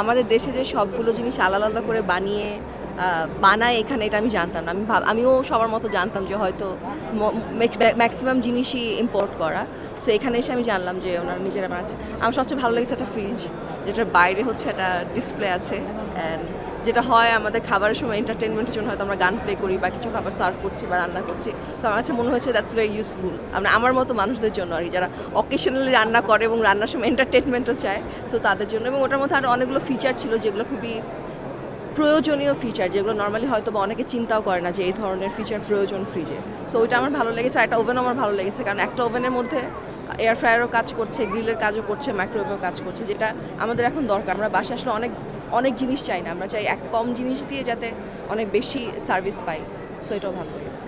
আমাদের দেশে যে সবগুলো জিনিস আলাদা আলাদা করে বানিয়ে বানায় এখানে, এটা আমি জানতাম না। আমি আমিও সবার মতো জানতাম যে হয়তো ম্যাক্সিমাম জিনিসই ইম্পোর্ট করা। সো এখানে এসে আমি জানলাম যে ওনারা নিজেরা বানাচ্ছে। আমার সবচেয়ে ভালো লেগেছে একটা ফ্রিজ যেটার বাইরে হচ্ছে একটা ডিসপ্লে আছে অ্যান্ড যেটা হয় আমাদের খাবারের সময় এন্টারটেনমেন্টের জন্য হয়তো আমরা গান প্লে করি বা কিছু খাবার সার্ভ করছি বা রান্না করছি। সো আমার কাছে মনে হয়েছে দ্যাটস ভেরি ইউজফুল আমরা আমার মতো মানুষদের জন্য আর যারা অকেশনালি রান্না করে এবং রান্নার সময় এন্টারটেনমেন্টও চায় সো তাদের জন্য। এবং ওটার মধ্যে আরও অনেকগুলো ফিচার ছিল যেগুলো খুবই প্রয়োজনীয় ফিচার যেগুলো নর্মালি হয়তো বা অনেকে চিন্তাও করে না যে এই ধরনের ফিচার প্রয়োজন ফ্রিজে সো ওইটা আমার ভালো লেগেছে আর একটা ওভেন আমার ভালো লেগেছে, কারণ একটা ওভেনের মধ্যে এয়ার ফ্রায়ারও কাজ করছে গ্রিলের কাজও করছে মাইক্রোওয়েভও কাজ করছে, যেটা আমাদের এখন দরকার। আমরা বাসে আসলে অনেক অনেক জিনিস চাই না আমরা চাই এক কম জিনিস দিয়ে যাতে অনেক বেশি সার্ভিস পাই। সো এটাও ভালো লেগেছে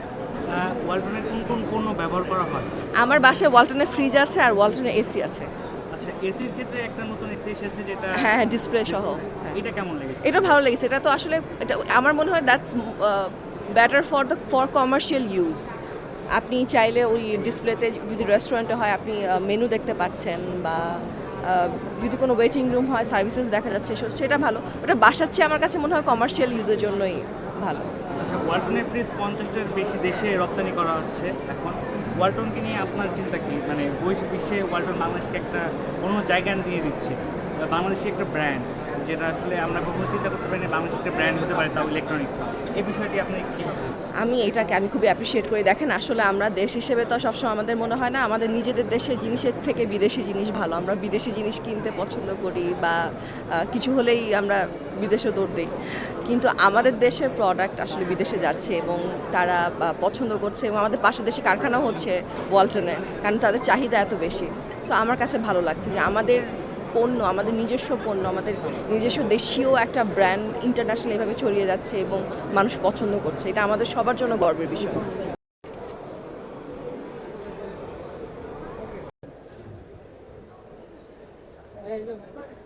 ওয়ালটনের কোন কোন পণ্য ব্যবহার করা হয়? আমার বাসায় ওয়ালটনের ফ্রিজ আছে আর ওয়ালটনের এসি আছে। আচ্ছা এসির ক্ষেত্রে একটা নতুন এসি এসেছে যেটা হ্যাঁ হ্যাঁ ডিসপ্লে সহ হ্যাঁ। এটা কেমন লেগেছে? এটা ভালো লেগেছে। এটা তো আসলে এটা আমার মনে হয় that's better for the for commercial use আপনি চাইলে ওই ডিসপ্লেতে যদি রেস্টুরেন্টে হয় আপনি মেনু দেখতে পাচ্ছেন বা যদি কোনো ওয়েটিং রুম হয় সার্ভিসেস দেখা যাচ্ছে সেটা ভালো। ওটা বাসার চেয়ে আমার কাছে মনে হয় কমার্শিয়াল ইউজের জন্যই ভালো। আচ্ছা ওয়ালটনের ফ্রিজ পঞ্চাশটার বেশি দেশে রপ্তানি করা হচ্ছে এখন। ওয়ালটনকে নিয়ে আপনার চিন্তা কি? মানে বৈশ্বিক বিশ্বে ওয়ালটন বাংলাদেশকে একটা অন্য জায়গা দিয়ে দিচ্ছে। বাংলাদেশে একটা ব্র্যান্ড যেটা আসলে আমরা কখনো চিন্তা করতে পারি না বাংলাদেশের একটা ব্র্যান্ড হতে পারে তাও ইলেকট্রনিক্স এই বিষয়টি আপনি কী আমি এটাকে, আমি খুবই অ্যাপ্রিসিয়েট করি। দেখেন, আসলে আমরা দেশ হিসেবে তো সবসময় আমাদের মনে হয় না, আমাদের নিজেদের দেশের জিনিসের থেকে বিদেশি জিনিস ভালো। আমরা বিদেশি জিনিস কিনতে পছন্দ করি বা কিছু হলেই আমরা বিদেশে দৌড় দিই। কিন্তু আমাদের দেশের প্রোডাক্ট আসলে বিদেশে যাচ্ছে এবং তারা পছন্দ করছে এবং আমাদের পাশের দেশে কারখানা হচ্ছে ওয়ালটনের কারণ তাদের চাহিদা এত বেশি। তো আমার কাছে ভালো লাগছে যে আমাদের পণ্য, আমাদের নিজস্ব পণ্য, আমাদের নিজস্ব দেশীয় একটা ব্র্যান্ড ইন্টারন্যাশনাল এভাবে ছড়িয়ে যাচ্ছে এবং মানুষ পছন্দ করছে এটা আমাদের সবার জন্য গর্বের বিষয় Okay.